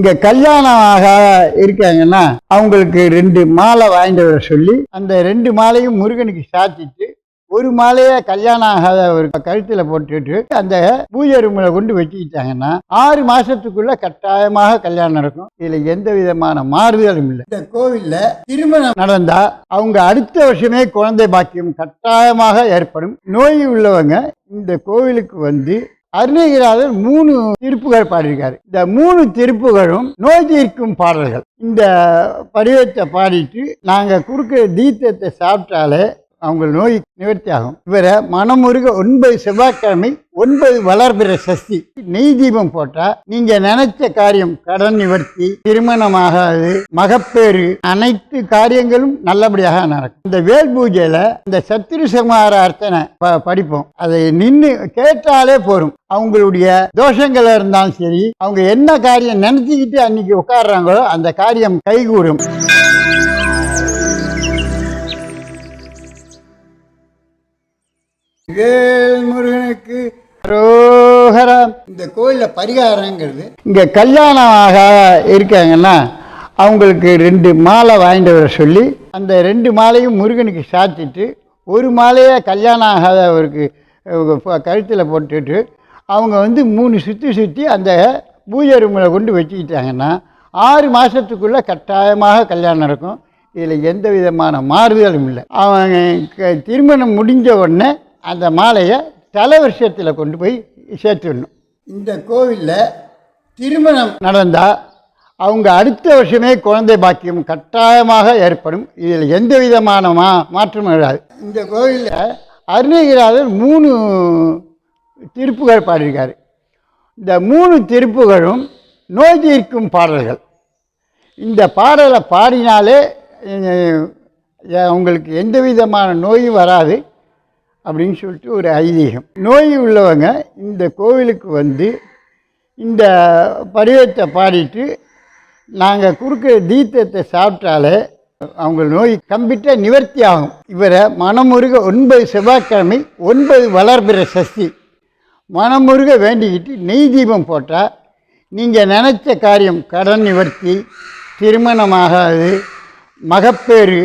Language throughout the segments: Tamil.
இங்க கல்யாணம் ஆக இருக்காங்கன்னா அவங்களுக்கு ரெண்டு மாலை வாங்கிட்டு வர சொல்லி அந்த ரெண்டு மாலையும் முருகனுக்கு சாத்திட்டு ஒரு மாலையை கல்யாணம் ஆகாத ஒரு கழுத்துல போட்டுட்டு அந்த பூஜை ரூமில் கொண்டு வச்சுக்கிட்டாங்கன்னா ஆறு மாசத்துக்குள்ள கட்டாயமாக கல்யாணம் நடக்கும். இதுல எந்த விதமான மாறுதலும் இல்லை. இந்த கோவில்ல திருமணம் நடந்தா அவங்க அடுத்த வருஷமே குழந்தை பாக்கியம் கட்டாயமாக ஏற்படும். நோய் உள்ளவங்க இந்த கோவிலுக்கு வந்து அருணகிராதர் மூணு திருப்புகள் பாடியிருக்காரு. இந்த மூணு திருப்புகளும் நோய் தீர்க்கும் பாடல்கள். இந்த படிவத்தை பாடிட்டு நாங்கள் கொடுக்குற தீர்த்தத்தை சாப்பிட்டாலே அவங்க நோய் நிவர்த்தி ஆகும் இவரை மனமுருக ஒன்பது செவ்வாய்க்கிழமை ஒன்பது வளர்பிற சஷ்டி. நெய் தீபம் போட்டா நீங்க நினைச்ச காரியம் கடன் நிவர்த்தி திருமணமாகாது மகப்பேறு அனைத்து காரியங்களும் நல்லபடியாக நடக்கும். இந்த வேல் பூஜையில இந்த சத்திரு சமார அர்ச்சனை ப- படிப்போம். அதை நின்று கேட்டாலே போரும் அவங்களுடைய தோஷங்கள் இருந்தாலும் சரி அவங்க என்ன காரியம் நினைச்சுக்கிட்டு அன்னைக்கு உட்காடுறாங்களோ அந்த காரியம் கைகூடும். வேல் முருகனுக்கு ரோஹரம் இந்த கோயிலில் பரிகாரங்கிறது இங்கே கல்யாணம் ஆக இருக்காங்கன்னா அவங்களுக்கு ரெண்டு மாலை வாங்கிட்டு வர சொல்லி அந்த ரெண்டு மாலையும் முருகனுக்கு சாத்திட்டு ஒரு மாலையை கல்யாணம் ஆகாதவருக்கு கழுத்தில் போட்டுட்டு அவங்க வந்து மூணு சுற்றி சுற்றி அந்த பூஜை ரூமில் கொண்டு வச்சுக்கிட்டாங்கன்னா ஆறு மாதத்துக்குள்ளே கட்டாயமாக கல்யாணம் நடக்கும். இதில் எந்த விதமான மாறுதலும் இல்லை. அவங்க க- திருமணம் முடிஞ்ச உடனே அந்த மாலையை தலை வருஷத்தில் கொண்டு போய் சேர்த்துடணும். இந்த கோவிலில் திருமணம் நடந்தால் அவங்க அடுத்த வருஷமே குழந்தை பாக்கியம் கட்டாயமாக ஏற்படும். இதில் எந்த விதமான மா மாற்றமும் கிடையாது இந்த கோவிலில் அருணகிரிநாதர் மூணு திருப்புகள் பாடியிருக்காரு. இந்த மூணு திருப்புகளும் நோய் தீர்க்கும் பாடல்கள். இந்த பாடலை பாடினாலே அஹ், அவங்களுக்கு எந்த விதமான நோயும் வராது. அப்படின்னு சொல்லிட்டு ஒரு ஐதீகம். நோய் உள்ளவங்க இந்த கோவிலுக்கு வந்து இந்த படிவத்தை பாடிட்டு நாங்கள் கொடுக்குற தீர்த்தத்தை சாப்பிட்டாலே அவங்க நோய் கம்பிட்ட நிவர்த்தி ஆகும். இவரை மனமுருக ஒன்பது செவ்வாய்க்கிழமை ஒன்பது வளர்பிற சஷ்டி. மனமுருக வேண்டிக்கிட்டு நெய் தீபம் போட்டால் நீங்கள் நினச்ச காரியம் கடன் நிவர்த்தி திருமணமாகாது மகப்பேறு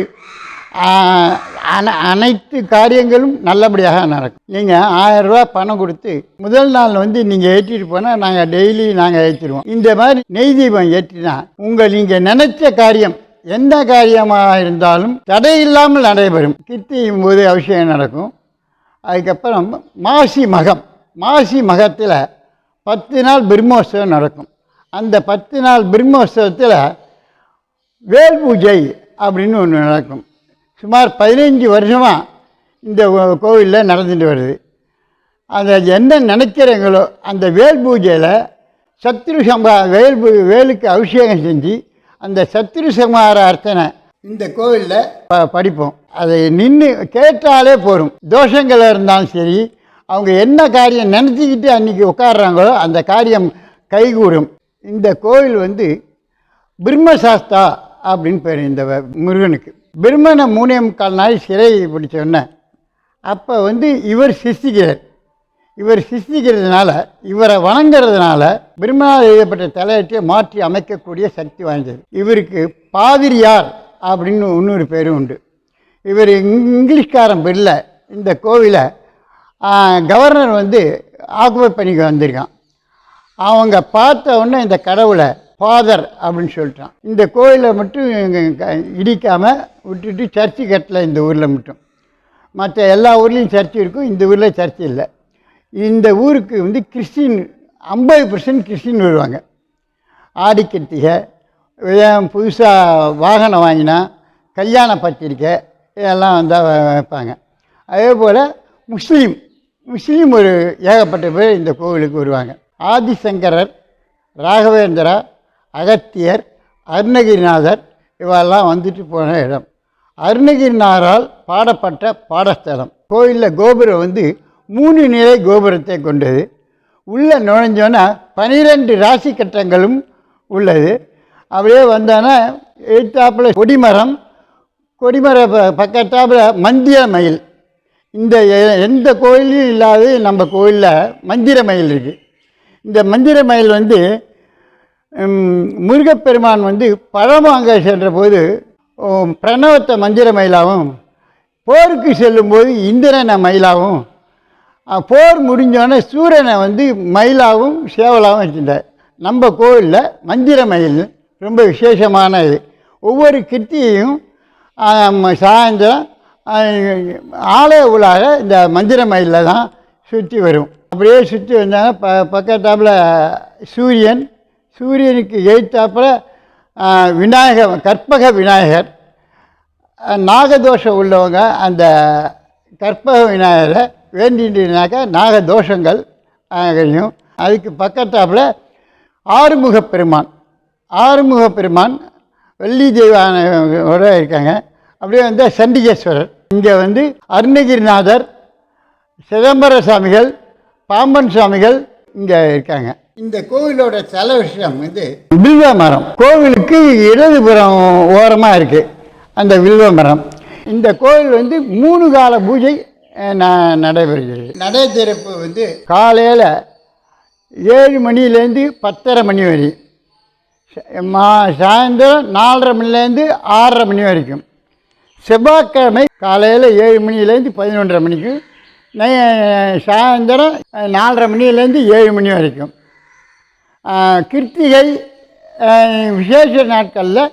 அன- அனைத்து காரியங்களும் நல்லபடியாக நடக்கும். நீங்கள் ஆயிரம் பணம் கொடுத்து முதல் நாள் வந்து நீங்கள் ஏற்றிட்டு போனால் நாங்கள் டெய்லி நாங்கள் ஏற்றிடுவோம் இந்த மாதிரி நெய் தீபம் ஏற்றினா உங்கள் நீங்கள் நினைச்ச காரியம் எந்த காரியமாக இருந்தாலும் தடை இல்லாமல் நடைபெறும். கிருத்தியும் போது அவசியம் நடக்கும். அதுக்கப்புறம் மாசி மகம். மாசி மகத்தில் பத்து நாள் பிரம்மோற்சவம் நடக்கும். அந்த பத்து நாள் பிரம்மோற்சவத்தில் வேல் பூஜை அப்படின்னு ஒன்று நடக்கும். சுமார் பதினைஞ்சு வருஷமாக இந்த கோவிலில் நடந்துட்டு வருது. அதை என்ன நினைக்கிறீங்களோ அந்த வேல் பூஜையில் சத்ரு சம்பா வேல் பூ வேலுக்கு அபிஷேகம் செஞ்சு அந்த சத்ரு சம்ஹார அர்ச்சனை இந்த கோவிலில் ப படிப்போம். அதை நின்று கேட்டாலே போகும் தோஷங்கள் இருந்தாலும் சரி அவங்க என்ன காரியம் நினச்சிக்கிட்டு அன்றைக்கி உட்காடுறாங்களோ அந்த காரியம் கைகூடும். இந்த கோவில் வந்து பிரம்மசாஸ்தா அப்படின்னு பேர் இந்த வ- முருகனுக்கு. பிரம்மனை மூணே முக்கால் நாள் சிறை பிடிச்சோன்னே அப்போ வந்து இவர் சிஸ்திக்கிறார் இவர் சிஸ்திக்கிறதுனால இவரை வணங்குறதுனால பிரம்மனால் எழுதப்பட்ட தலையீட்டை மாற்றி அமைக்கக்கூடிய சக்தி வாய்ந்தது. இவருக்கு பாதிரியார் அப்படின்னு இன்னொரு பேரும் உண்டு. இவர் இங்கிலீஷ்காரன் பில்ல இந்த கோவிலை கவர்னர் வந்து ஆக்குபை பண்ணிக்க வந்திருக்கான். அவங்க பார்த்த உடனே இந்த கடவுளை ஃபாதர் அப்படின்னு சொல்லிட்டான். இந்த கோயிலை மட்டும் இடிக்காமல் விட்டுட்டு சர்ச்சு கட்டல இந்த ஊரில் மட்டும். மற்ற எல்லா ஊர்லேயும் சர்ச்சு இருக்கும் இந்த ஊரில் சர்ச்சு இல்லை. இந்த ஊருக்கு வந்து கிறிஸ்டின் ஐம்பது பர்சன்ட் கிறிஸ்டின் வருவாங்க. ஆடி கிருத்திகை ஏன் புதுசாக வாகனம் வாங்கினா கல்யாண பத்திரிக்கை இதெல்லாம் வந்தால் வைப்பாங்க. அதே போல் முஸ்லீம் முஸ்லீம் ஒரு ஏகப்பட்ட பேர் இந்த கோவிலுக்கு வருவாங்க. ஆதிசங்கரர் ராகவேந்திரா அகத்தியர் அருணகிரிநாதர் இவெல்லாம் வந்துட்டு போன இடம். அருணகிரிநாதரால் பாடப்பட்ட பாடஸ்தலம். கோயிலில் கோபுரம் வந்து மூணு நிலை கோபுரத்தை கொண்டது. உள்ளே நுழைஞ்சோன்னா பனிரெண்டு ராசி கட்டங்களும் உள்ளது. அப்படியே வந்தோன்னா எழுத்தாப்பில் கொடிமரம் கொடிமர ப மந்திர மயில். இந்த எ- எந்த கோயிலையும் இல்லாத நம்ம கோயிலில் மந்திர மயில் இருக்குது இந்த மந்திர மயில் வந்து முருகப்பெருமான் வந்து பழமாங்க சென்றபோது சென்ற போது பிரணவத்தை மந்திர மயிலாவும் போருக்கு செல்லும்போது இந்திரனை மயிலாவும் போர் முடிஞ்சோடனே சூரியனை வந்து மயிலாவும் சேவலாகவும் வச்சுட்டார் நம்ம கோவிலில் மந்திர மயில் ரொம்ப விசேஷமான இது. ஒவ்வொரு கிருத்தியையும் சாயந்தரம் ஆலய உலாக இந்த மந்திர மயிலில் தான் சுற்றி வரும். அப்படியே சுற்றி வந்தாங்க ப பக்கத்தாப்பில் சூரியன் சூரியனுக்கு எய்த்தாப்புல விநாயகர் கற்பக விநாயகர். நாகதோஷம் உள்ளவங்க அந்த கற்பக விநாயகரை வேண்டிட்டுனாக்கா நாகதோஷங்கள் அகழியும் அதுக்கு பக்கத்தாப்புல ஆறுமுக பெருமான். ஆறுமுக பெருமான் வெள்ளி தெய்வானோட இருக்காங்க. அப்படியே வந்து சண்டிகேஸ்வரர். இங்கே வந்து அருணகிரிநாதர் சிதம்பர சாமிகள் பாம்பன் சாமிகள் இங்கே இருக்காங்க. இந்த கோவிலோட தல விஷயம் வந்து வில்வ மரம். கோவிலுக்கு இடதுபுறம் ஓரமாக இருக்குது அந்த வில்வ மரம். இந்த கோவில் வந்து மூணு கால பூஜை நடைபெறுகிறது. நடை திறப்பு வந்து காலையில் ஏழு மணிலேருந்து பத்தரை மணி வரை. மா சாயந்தரம் நாலரை மணிலேருந்து ஆறரை மணி வரைக்கும். செவ்வாய்க்கிழமை காலையில் ஏழு மணிலேருந்து பதினொன்றரை மணிக்கு. சாயந்தரம் நாலரை மணிலேருந்து ஏழு மணி வரைக்கும். கிருத்திகை விசேஷ நாட்களில்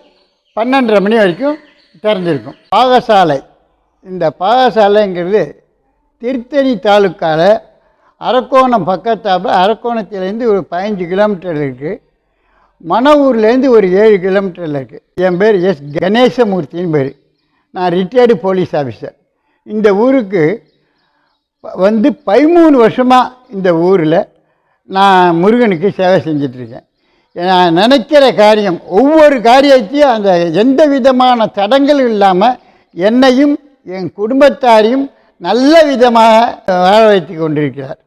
பன்னெண்டரை மணி வரைக்கும் திறந்திருக்கும். பாகசாலை. இந்த பாகசாலைங்கிறது திருத்தணி தாலுக்காவில் அரக்கோணம் பக்கத்தாப்பு அரக்கோணத்திலேருந்து ஒரு பதினஞ்சு கிலோமீட்டர் இருக்குது மணவூர்லேருந்து ஒரு ஏழு கிலோமீட்டரில் இருக்குது என் பேர் எஸ் கணேசமூர்த்தின்னு பேர். நான் ரிட்டையர்டு போலீஸ் ஆஃபீஸர் இந்த ஊருக்கு வந்து பதிமூணு வருஷமாக இந்த ஊரில் நான் முருகனுக்கு சேவை செஞ்சிட்ருக்கேன். நான் நினைக்கிற காரியம் ஒவ்வொரு காரியத்தையும் அந்த எந்த விதமான தடங்கள் இல்லாமல் என்னையும் என் குடும்பத்தாரையும் நல்ல விதமாக வாழ வைத்து கொண்டிருக்கிறார்.